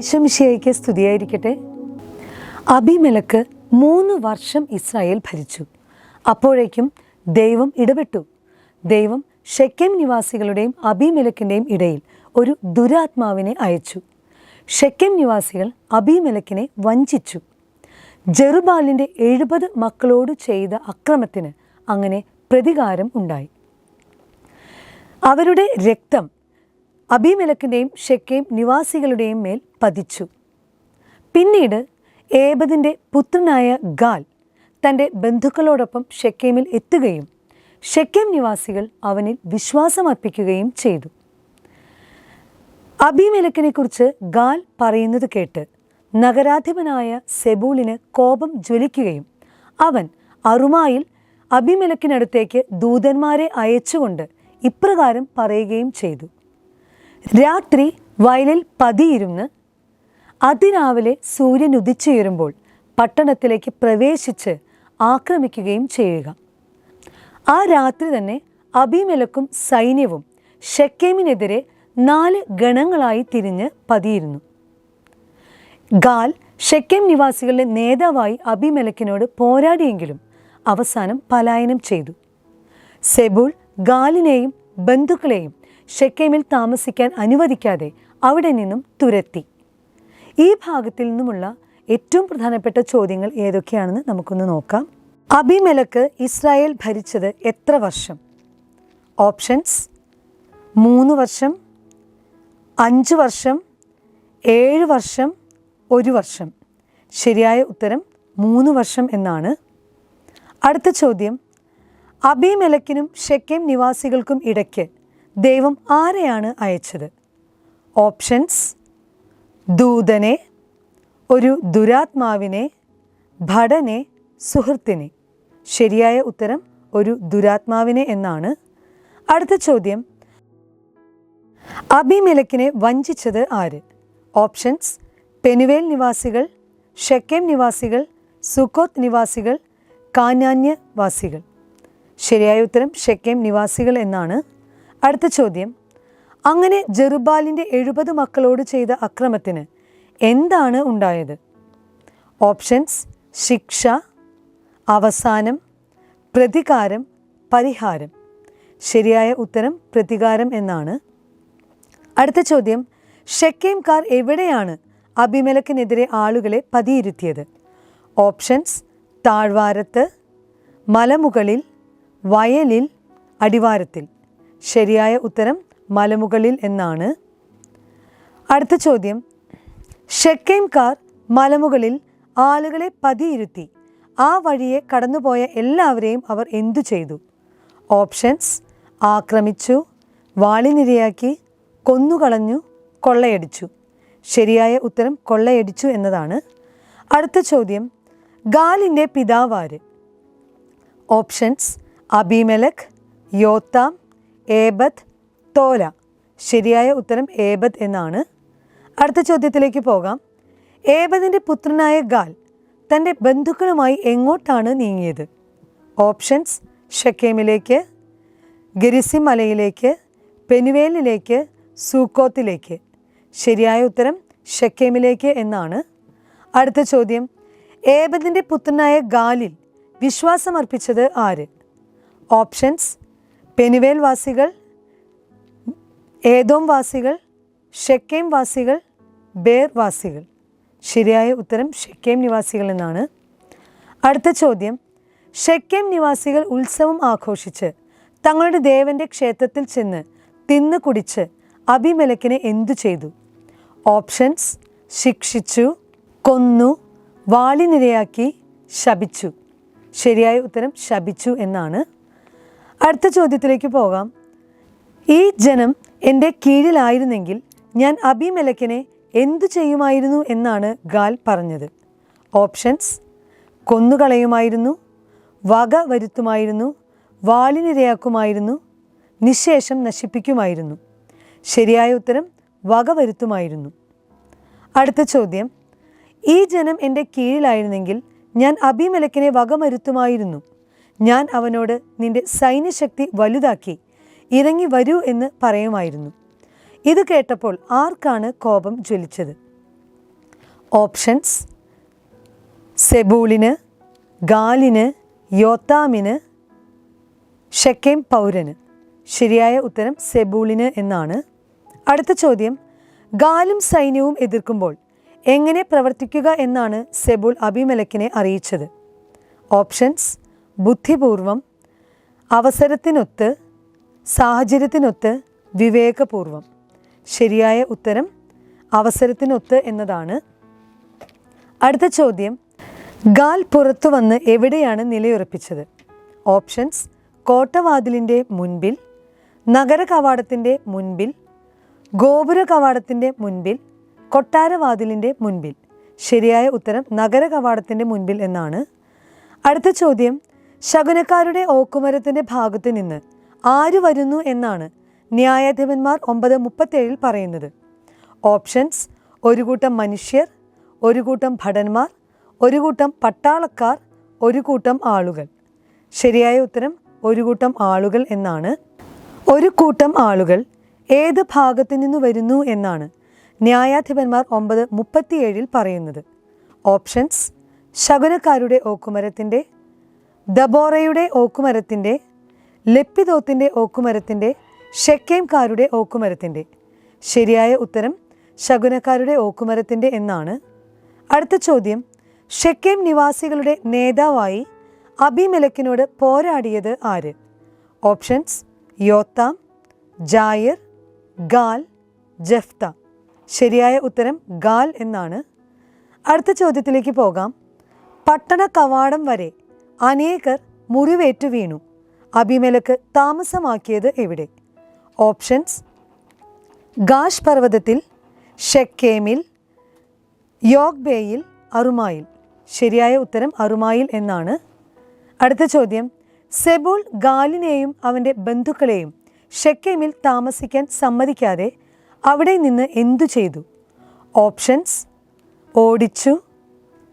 ഈശോമിശിയായിക്ക് സ്തുതിയായിരിക്കട്ടെ. അഭിമലക്ക് മൂന്ന് വർഷം ഇസ്രായേൽ ഭരിച്ചു. അപ്പോഴേക്കും ദൈവം ഇടപെട്ടു. ദൈവം ഷെക്കേം നിവാസികളുടെയും അഭിമലക്കിന്റെയും ഇടയിൽ ഒരു ദുരാത്മാവിനെ അയച്ചു. ഷെക്കേം നിവാസികൾ അഭിമലക്കിനെ വഞ്ചിച്ചു. ജെറുബാലിന്റെ എഴുപത് മക്കളോട് ചെയ്ത അക്രമത്തിന് അങ്ങനെ പ്രതികാരം ഉണ്ടായി. അവരുടെ രക്തം അബിമെലക്കിന്റെയും ഷെക്കേം നിവാസികളുടെയും മേൽ പതിച്ചു. പിന്നീട് ഏബദിന്റെ പുത്രനായ ഗാൽ തന്റെ ബന്ധുക്കളോടൊപ്പം ഷെക്കേമിൽ എത്തുകയും ഷെക്കേം നിവാസികൾ അവനിൽ വിശ്വാസമർപ്പിക്കുകയും ചെയ്തു. അഭിമലക്കിനെക്കുറിച്ച് ഗാൽ പറയുന്നത് കേട്ട് നഗരാധിപനായ സെബൂളിന് കോപം ജ്വലിക്കുകയും അവൻ അറുമായിൽ അഭിമലക്കിനടുത്തേക്ക് ദൂതന്മാരെ അയച്ചുകൊണ്ട് ഇപ്രകാരം പറയുകയും ചെയ്തു. രാത്രി വയലിൽ പതിയിരുന്ന് അതിരാവിലെ സൂര്യൻ ഉദിച്ചുയരുമ്പോൾ പട്ടണത്തിലേക്ക് പ്രവേശിച്ച് ആക്രമിക്കുകയും ചെയ്യുക. ആ രാത്രി തന്നെ അഭിമലക്കും സൈന്യവും ഷെക്കേമിനെതിരെ നാല് ഗണങ്ങളായി തിരിഞ്ഞ് പതിയിരുന്നു. ഗാൽ ഷെക്കേം നിവാസികളുടെ നേതാവായി അഭിമലക്കിനോട് പോരാടിയെങ്കിലും അവസാനം പലായനം ചെയ്തു. സെബുൾ ഗാലിനെയും ബന്ധുക്കളെയും ഷെക്കേമിൽ താമസിക്കാൻ അനുവദിക്കാതെ അവിടെ നിന്നും തുരത്തി. ഈ ഭാഗത്തിൽ നിന്നുമുള്ള ഏറ്റവും പ്രധാനപ്പെട്ട ചോദ്യങ്ങൾ ഏതൊക്കെയാണെന്ന് നമുക്കൊന്ന് നോക്കാം. അബിമലക്ക് ഇസ്രായേൽ ഭരിച്ചത് എത്ര വർഷം? ഓപ്ഷൻസ് മൂന്ന് വർഷം അഞ്ച് വർഷം ഏഴ് വർഷം ഒരു വർഷം. ശരിയായ ഉത്തരം മൂന്ന് വർഷം എന്നാണ്. അടുത്ത ചോദ്യം അബിമലക്കിനും ഷെക്കേം നിവാസികൾക്കും ഇടയ്ക്ക് ദൈവം ആരെയാണ് അയച്ചത്? ഓപ്ഷൻസ് ദൂതനെ ഒരു ദുരാത്മാവിനെ ഭടനെ സുഹൃത്തിനെ. ശരിയായ ഉത്തരം ഒരു ദുരാത്മാവിനെ എന്നാണ്. അടുത്ത ചോദ്യം. അഭിമിലക്കിനെ വഞ്ചിച്ചത് ആര്? ഓപ്ഷൻസ് പെനുവേൽ നിവാസികൾ ഷെക്കേം നിവാസികൾ സുക്കോത്ത് നിവാസികൾ കാനാന്യവാസികൾ ശരിയായ ഉത്തരം ഷെക്കേം നിവാസികൾ എന്നാണ്. അടുത്ത ചോദ്യം. അങ്ങനെ ജെറുബാലിന്റെ എഴുപത് മക്കളോട് ചെയ്ത അക്രമത്തിന് എന്താണ് ഉണ്ടായത്? ഓപ്ഷൻസ് ശിക്ഷ അവസാനം പ്രതികാരം പരിഹാരം. ശരിയായ ഉത്തരം പ്രതികാരം എന്നാണ്. അടുത്ത ചോദ്യം. ഷെക്കേംകാർ എവിടെയാണ് അഭിമലക്കിനെതിരെ ആളുകളെ പതിയിരുത്തിയത്? ഓപ്ഷൻസ് താഴ്വാരത്ത് മലമുകളിൽ വയലിൽ അടിവാരത്തിൽ. ശരിയായ ഉത്തരം മലമുകളിൽ എന്നാണ്. അടുത്ത ചോദ്യം. ഷെക്കേംകാർ മലമുകളിൽ ആളുകളെ പതിയിരുത്തി. ആ വഴിയെ കടന്നുപോയ എല്ലാവരെയും അവർ എന്തു ചെയ്തു? ഓപ്ഷൻസ്. ആക്രമിച്ചു. വാളിനിരയാക്കി. കൊന്നുകളഞ്ഞു. കൊള്ളയടിച്ചു. ശരിയായ ഉത്തരം കൊള്ളയടിച്ചു എന്നതാണ്. അടുത്ത ചോദ്യം. ഗാലിന്റെ പിതാവാര് options. Abimelech Jotham Ebed Tola. ശരിയായ ഉത്തരം ഏബത്ത് എന്നാണ്. അടുത്ത ചോദ്യത്തിലേക്ക് പോകാം. ഏബദിന്റെ പുത്രനായ ഗാൽ തന്റെ ബന്ധുക്കളുമായി എങ്ങോട്ടാണ് നീങ്ങിയത്? ഓപ്ഷൻസ് ഷക്കേമിലേക്ക് ഗരിസിമലയിലേക്ക് പെനുവേലിലേക്ക് സൂക്കോത്തിലേക്ക്. ശരിയായ ഉത്തരം ഷക്കേമിലേക്ക് എന്നാണ്. അടുത്ത ചോദ്യം. ഏബദിന്റെ പുത്രനായ ഗാലിൽ വിശ്വാസമർപ്പിച്ചത് ആര്? ഓപ്ഷൻസ് പെനുവേൽ വാസികൾ ഏതോം വാസികൾ ഷെക്കേം വാസികൾ ബേർ വാസികൾ ശരിയായ ഉത്തരം ഷെക്കേം നിവാസികൾ എന്നാണ്. അടുത്ത ചോദ്യം. ഷെക്കേം നിവാസികൾ ഉത്സവം ആഘോഷിച്ച് തങ്ങളുടെ ദേവന്റെ ക്ഷേത്രത്തിൽ ചെന്ന് തിന്ന് കുടിച്ച് അഭിമലക്കിനെ എന്തു ചെയ്തു? ഓപ്ഷൻസ്. ശിക്ഷിച്ചു കൊന്നു വാളിനിരയാക്കി ശപിച്ചു. ശരിയായ ഉത്തരം ശപിച്ചു എന്നാണ്. അടുത്ത ചോദ്യത്തിലേക്ക് പോകാം. ഈ ജനം എന്റെ കീഴിലായിരുന്നെങ്കിൽ ഞാൻ അബിമെലക്കിനെ എന്തു ചെയ്യുമായിരുന്നു എന്നാണ് ഗാൽ പറഞ്ഞത്. ഓപ്ഷൻസ് കൊന്നുകളയുമായിരുന്നു വക വരുത്തുമായിരുന്നു വാളിനിരയാക്കുമായിരുന്നു നിശേഷം നശിപ്പിക്കുമായിരുന്നു. ശരിയായ ഉത്തരം വക വരുത്തുമായിരുന്നു. അടുത്ത ചോദ്യം ഈ ജനം എന്റെ കീഴിലായിരുന്നെങ്കിൽ ഞാൻ അബിമലക്കിനെ വകമരുത്തുമായിരുന്നു ഞാൻ അവനോട് നിന്റെ സൈന്യശക്തി വലുതാക്കി ഇറങ്ങി വരൂ എന്ന് പറയുമായിരുന്നു. ഇത് കേട്ടപ്പോൾ ആർക്കാണ് കോപം ജ്വലിച്ചത്? ഓപ്ഷൻസ് സെബൂളിന് ഗാലിന് യോത്താമിന് ഷെക്കേം പൗരന്. ശരിയായ ഉത്തരം സെബൂളിന് എന്നാണ്. അടുത്ത ചോദ്യം ഗാലും സൈന്യവും എതിർക്കുമ്പോൾ എങ്ങനെ പ്രവർത്തിക്കുക എന്നാണ് സെബൂൾ അഭിമലക്കിനെ അറിയിച്ചത്? ഓപ്ഷൻസ് ബുദ്ധിപൂർവം അവസരത്തിനൊത്ത് സാഹചര്യത്തിനൊത്ത് വിവേകപൂർവം. ശരിയായ ഉത്തരം അവസരത്തിനൊത്ത് എന്നതാണ്. അടുത്ത ചോദ്യം. ഗാൽ പുറത്തു വന്ന് എവിടെയാണ് നിലയുറപ്പിച്ചത്? ഓപ്ഷൻസ്. കോട്ടവാതിലിന്റെ മുൻപിൽ നഗര കവാടത്തിന്റെ മുൻപിൽ ഗോപുര കവാടത്തിന്റെ മുൻപിൽ കൊട്ടാരവാതിലിന്റെ മുൻപിൽ. ശരിയായ ഉത്തരം നഗര കവാടത്തിന്റെ മുൻപിൽ എന്നാണ്. അടുത്ത ചോദ്യം. ശകുനക്കാരുടെ ഓക്കുമരത്തിന്റെ ഭാഗത്ത് നിന്ന് ആര് വരുന്നു എന്നാണ് ന്യായാധിപന്മാർ ഒമ്പത് മുപ്പത്തേഴിൽ പറയുന്നത്. ഓപ്ഷൻസ് ഒരു കൂട്ടം മനുഷ്യർ ഒരു കൂട്ടം ഭടന്മാർ ഒരു കൂട്ടം പട്ടാളക്കാർ ഒരു കൂട്ടം ആളുകൾ. ശരിയായ ഉത്തരം ഒരു കൂട്ടം ആളുകൾ എന്നാണ്. ഒരു കൂട്ടം ആളുകൾ ഏത് ഭാഗത്തു നിന്ന് വരുന്നു എന്നാണ് ന്യായാധിപന്മാർ ഒമ്പത് മുപ്പത്തിയേഴിൽ പറയുന്നത്. ഓപ്ഷൻസ് ശകുനക്കാരുടെ ഓക്കുമരത്തിന്റെ ദബോറയുടെ ഓക്കുമരത്തിന്റെ ലപ്പിദോത്തിന്റെ ഓക്കുമരത്തിന്റെ ഷെക്കേംകാരുടെ ഓക്കുമരത്തിന്റെ. ശരിയായ ഉത്തരം ശകുനക്കാരുടെ ഓക്കുമരത്തിന്റെ എന്നാണ്. അടുത്ത ചോദ്യം ഷെക്കേം നിവാസികളുടെ നേതാവായി അബിമലക്കിനോട് പോരാടിയത് ആര്? Options Jotham Jair Gaal Jephthah. ശരിയായ ഉത്തരം ഗാൽ എന്നാണ്. അടുത്ത ചോദ്യത്തിലേക്ക് പോകാം. പട്ടണ കവാടം വരെ അനേകർ മുറിവേറ്റു വീണു. അഭിമലക്ക് താമസമാക്കിയത് എവിടെ? ഓപ്ഷൻസ് ഗാഷ് പർവതത്തിൽ ഷെക്കേമിൽ യോഗ്ബേയിൽ അറുമായിൽ. ശരിയായ ഉത്തരം അറുമായിൽ എന്നാണ്. അടുത്ത ചോദ്യം സെബൂൾ ഗാലിനെയും അവന്റെ ബന്ധുക്കളെയും ഷെക്കേമിൽ താമസിക്കാൻ സമ്മതിക്കാതെ അവിടെ നിന്ന് എന്തു ചെയ്തു? ഓപ്ഷൻസ് ഓടിച്ചു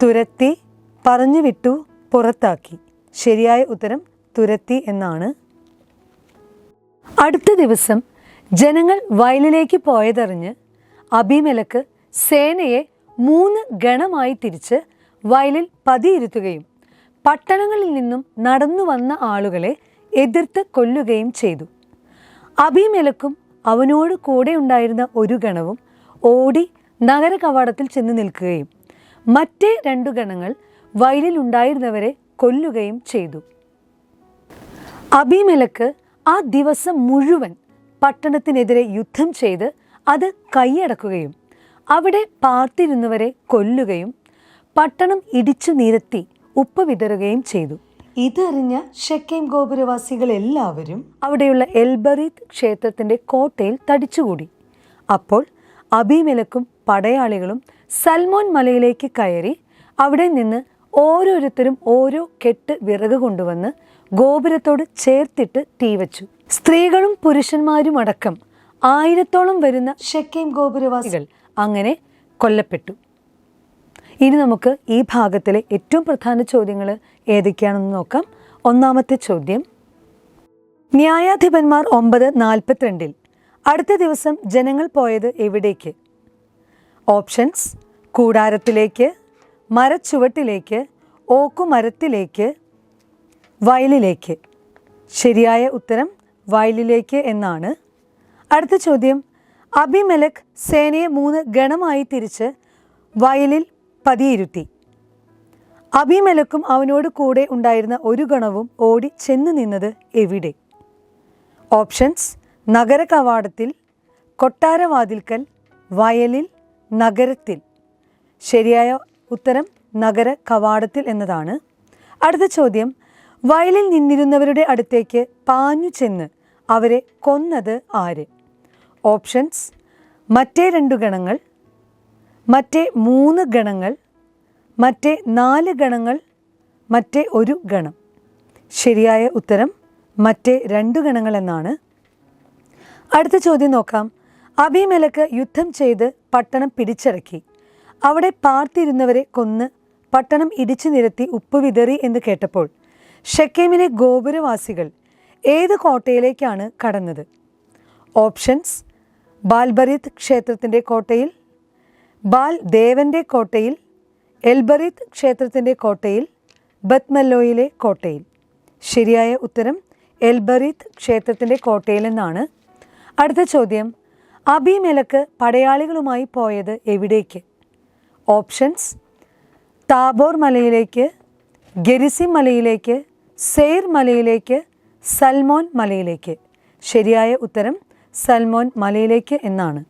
തുരത്തി പറഞ്ഞു വിട്ടു പുറത്താക്കി. ശരിയായ ഉത്തരം തുരത്തി എന്നാണ്. അടുത്ത ദിവസം ജനങ്ങൾ വയലിലേക്ക് പോയതറിഞ്ഞ് അഭിമലക്ക് സേനയെ മൂന്ന് ഗണമായി തിരിച്ച് വയലിൽ പതിയിരുത്തുകയും പട്ടണങ്ങളിൽ നിന്നും നടന്നു വന്ന ആളുകളെ എതിർത്ത് കൊല്ലുകയും ചെയ്തു. അഭിമലക്കും അവനോട് കൂടെ ഉണ്ടായിരുന്ന ഒരു ഗണവും ഓടി നഗര കവാടത്തിൽ ചെന്ന് നിൽക്കുകയും മറ്റേ രണ്ടു ഗണങ്ങൾ വയലിൽ ഉണ്ടായിരുന്നവരെ കൊല്ലുകയും ചെയ്തു. അഭിമലക്ക് ആ ദിവസം മുഴുവൻ പട്ടണത്തിനെതിരെ യുദ്ധം ചെയ്ത് അത് കൈയടക്കുകയും അവിടെ പാർത്തിരുന്നവരെ കൊല്ലുകയും പട്ടണം ഇടിച്ചു നിരത്തി ഉപ്പ് വിതറുകയും ചെയ്തു. ഇതറിഞ്ഞ ഷെക്കേം ഗോപുരവാസികൾ എല്ലാവരും അവിടെയുള്ള എൽബറീത്ത് ക്ഷേത്രത്തിന്റെ കോട്ടയിൽ തടിച്ചുകൂടി. അപ്പോൾ അഭിമലക്കും പടയാളികളും സൽമോൻ മലയിലേക്ക് കയറി അവിടെ നിന്ന് ഓരോരുത്തരും ഓരോ കെട്ട് വിറക് കൊണ്ടുവന്ന് ഗോപുരത്തോട് ചേർത്തിട്ട് തീ തീവച്ചു സ്ത്രീകളും പുരുഷന്മാരും അടക്കം ആയിരത്തോളം വരുന്ന ഷെക്കേം ഗോപുരവാസികൾ അങ്ങനെ കൊല്ലപ്പെട്ടു. ഇനി നമുക്ക് ഈ ഭാഗത്തിലെ ഏറ്റവും പ്രധാന ചോദ്യങ്ങൾ ഏതൊക്കെയാണെന്ന് നോക്കാം. ഒന്നാമത്തെ ചോദ്യം ന്യായാധിപന്മാർ ഒമ്പത് നാൽപ്പത്തിരണ്ടിൽ അടുത്ത ദിവസം ജനങ്ങൾ പോയത് എവിടേക്ക്? ഓപ്ഷൻസ് കൂടാരത്തിലേക്ക് മരച്ചുവട്ടിലേക്ക് ഓക്കുമരത്തിലേക്ക് വയലിലേക്ക്. ശരിയായ ഉത്തരം വയലിലേക്ക് എന്നാണ്. അടുത്ത ചോദ്യം. അഭിമലക് സേനയെ മൂന്ന് ഗണമായി തിരിച്ച് വയലിൽ പതിയിരുത്തി. അഭിമലക്കും അവനോട് കൂടെ ഉണ്ടായിരുന്ന ഒരു ഗണവും ഓടി ചെന്ന് നിന്നത് എവിടെ? ഓപ്ഷൻസ് നഗര കവാടത്തിൽ കൊട്ടാരവാതിൽക്കൽ വയലിൽ നഗരത്തിൽ. ശരിയായ ഉത്തരം നഗര കവാടത്തിൽ എന്നതാണ്. അടുത്ത ചോദ്യം വയലിൽ നിന്നിരുന്നവരുടെ അടുത്തേക്ക് പാഞ്ഞു ചെന്ന് അവരെ കൊന്നത് ആര്? ഓപ്ഷൻസ് മറ്റേ രണ്ടു ഗണങ്ങൾ മറ്റേ മൂന്ന് ഗണങ്ങൾ മറ്റേ നാല് ഗണങ്ങൾ മറ്റേ ഒരു ഗണം. ശരിയായ ഉത്തരം മറ്റേ രണ്ട് ഗണങ്ങൾ എന്നാണ്. അടുത്ത ചോദ്യം നോക്കാം അഭിമലക്ക് യുദ്ധം ചെയ്ത് പട്ടണം പിടിച്ചടക്കി. അവിടെ പാർത്തിരുന്നവരെ കൊന്ന് പട്ടണം ഇടിച്ചു നിരത്തി ഉപ്പ് വിതറി എന്ന് കേട്ടപ്പോൾ ഷെക്കേമിലെ ഗോപുരവാസികൾ ഏത് കോട്ടയിലേക്കാണ് കടന്നത്? ഓപ്ഷൻസ് ബാൽബരീത് ക്ഷേത്രത്തിന്റെ കോട്ടയിൽ ബാൽ ദേവന്റെ കോട്ടയിൽ എൽബറിത് ക്ഷേത്രത്തിന്റെ കോട്ടയിൽ ബത്മല്ലോയിലെ കോട്ടയിൽ. ശരിയായ ഉത്തരം എൽബറിത് ക്ഷേത്രത്തിന്റെ കോട്ടയിൽ എന്നാണ്. അടുത്ത ചോദ്യം അബിമേലക്ക് പടയാളികളുമായി പോയത് എവിടേക്ക്? ഓപ്ഷൻസ്. താബോർ മലയിലേക്ക് ഗെരിസി മലയിലേക്ക് സെയ്ർ മലയിലേക്ക് സൽമോൻ മലയിലേക്ക്. ശരിയായ ഉത്തരം സൽമോൻ മലയിലേക്ക് എന്നാണ്.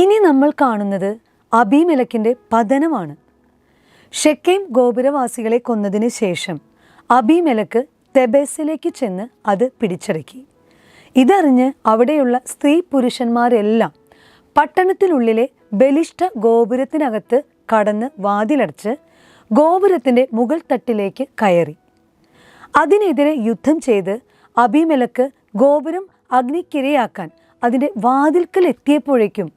ഇനി നമ്മൾ കാണുന്നത് അബിമലക്കിന്റെ പതനമാണ്. ഷെക്കേം ഗോപുരവാസികളെ കൊന്നതിന് ശേഷം അബിമലക്ക് തെബേസിലേക്ക് ചെന്ന് അത് പിടിച്ചടക്കി. ഇതറിഞ്ഞ് അവിടെയുള്ള സ്ത്രീ പുരുഷന്മാരെല്ലാം പട്ടണത്തിനുള്ളിലെ ബലിഷ്ഠ ഗോപുരത്തിനകത്ത് കടന്ന് വാതിലടച്ച് ഗോപുരത്തിന്റെ മുകൾ തട്ടിലേക്ക് കയറി. അതിനെതിരെ യുദ്ധം ചെയ്ത് അഭിമലക്ക് ഗോപുരം അഗ്നിക്കിരയാക്കാൻ അതിന്റെ വാതിൽക്കൽ എത്തിയപ്പോഴേക്കും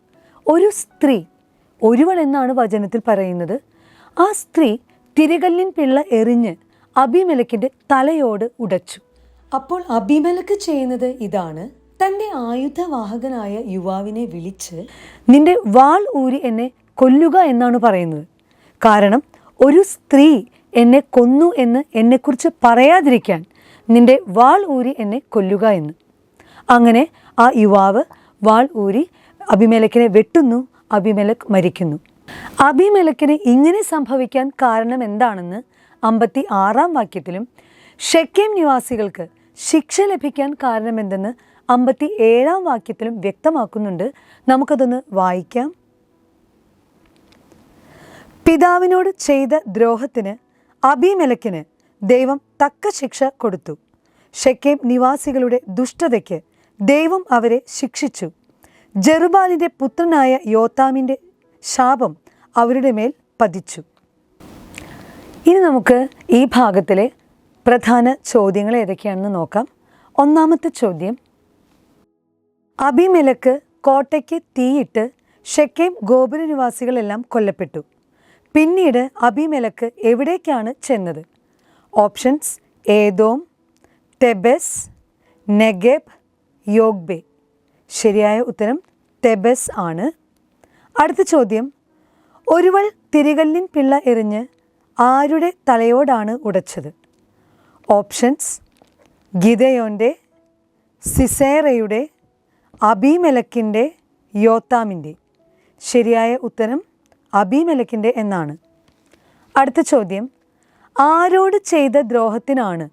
ഒരു സ്ത്രീ ഒരുവൾ എന്നാണ് വചനത്തിൽ പറയുന്നത് ആ സ്ത്രീ തിരകല്ലിൻ പിള്ള എറിഞ്ഞ് അഭിമലക്കിന്റെ തലയോട് ഉടച്ചു. അപ്പോൾ അഭിമലക്ക് ചെയ്യുന്നത് ഇതാണ്. തന്റെ ആയുധവാഹകനായ യുവാവിനെ വിളിച്ച് നിന്റെ വാൾ ഊരി എന്നെ കൊല്ലുക എന്നാണ് പറയുന്നത്. കാരണം ഒരു സ്ത്രീ എന്നെ കൊന്നു എന്ന് എന്നെക്കുറിച്ച് പറയാതിരിക്കാൻ നിന്റെ വാൾ ഊരി എന്നെ കൊല്ലുക എന്ന്. അങ്ങനെ ആ യുവാവ് വാൾ ഊരി അഭിമേലക്കിനെ വെട്ടുന്നു അഭിമേലക് മരിക്കുന്നു. അഭിമേലക്കിന് ഇങ്ങനെ സംഭവിക്കാൻ കാരണം എന്താണെന്ന് അമ്പത്തി ആറാം വാക്യത്തിലും ഷെക്കേം നിവാസികൾക്ക് ശിക്ഷ ലഭിക്കാൻ കാരണമെന്തെന്ന് അമ്പത്തി ഏഴാം വാക്യത്തിലും വ്യക്തമാക്കുന്നുണ്ട്. നമുക്കതൊന്ന് വായിക്കാം. പിതാവിനോട് ചെയ്ത ദ്രോഹത്തിന് അഭിമലക്കിന് ദൈവം തക്ക ശിക്ഷ കൊടുത്തു. ഷെക്കേം നിവാസികളുടെ ദുഷ്ടതയ്ക്ക് ദൈവം അവരെ ശിക്ഷിച്ചു. ജെറുബാലിന്റെ പുത്രനായ യോത്താമിന്റെ ശാപം അവരുടെ മേൽ പതിച്ചു. ഇനി നമുക്ക് ഈ ഭാഗത്തിലെ പ്രധാന ചോദ്യങ്ങൾ ഏതൊക്കെയാണെന്ന് നോക്കാം. ഒന്നാമത്തെ ചോദ്യം അബിമെലക്ക് കോട്ടയ്ക്ക് തീയിട്ട് ഷെക്കേം ഗോപുര നിവാസികളെല്ലാം കൊല്ലപ്പെട്ടു. പിന്നീട് അബിമെലക്ക് എവിടേക്കാണ് ചെന്നത്? Options Etham Thebez Negeb Jogbehah. ശരിയായ ഉത്തരം തെബസ് ആണ്. അടുത്ത ചോദ്യം. ഒരുവൾ തിരികല്ലിൻ പിള്ള എറിഞ്ഞ് ആരുടെ തലയോടാണ് ഉടച്ചത്? ഓപ്ഷൻസ് ഗിതയോന്റെ സിസേറയുടെ അബിമെലക്കിന്റെ യോത്താമിന്റെ ശരിയായ ഉത്തരം അബിമെലക്കിന്റെ എന്നാണ്. അടുത്ത ചോദ്യം. ആരോട് ചെയ്ത ദ്രോഹത്തിനാണ്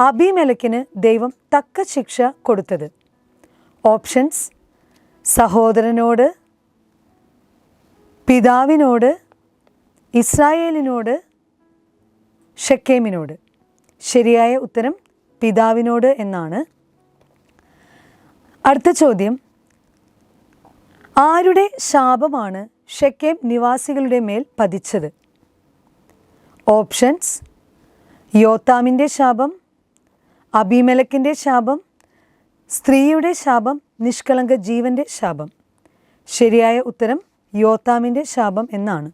അബിമെലക്കിന് ദൈവം തക്ക ശിക്ഷ കൊടുത്തത്? ഓപ്ഷൻസ്. സഹോദരനോട് പിതാവിനോട് ഇസ്രായേലിനോട് ഷെക്കേമിനോട്. ശരിയായ ഉത്തരം പിതാവിനോട് എന്നാണ്. അടുത്ത ചോദ്യം. ആരുടെ ശാപമാണ് ഷെക്കേം നിവാസികളുടെ മേൽ പതിച്ചത്? ഓപ്ഷൻസ് യോത്താമിന്റെ ശാപം അബിമലക്കിന്റെ ശാപം സ്ത്രീയുടെ ശാപം നിഷ്കളങ്ക ജീവന്റെ ശാപം. ശരിയായ ഉത്തരം യോത്താമിന്റെ ശാപം എന്നാണ്.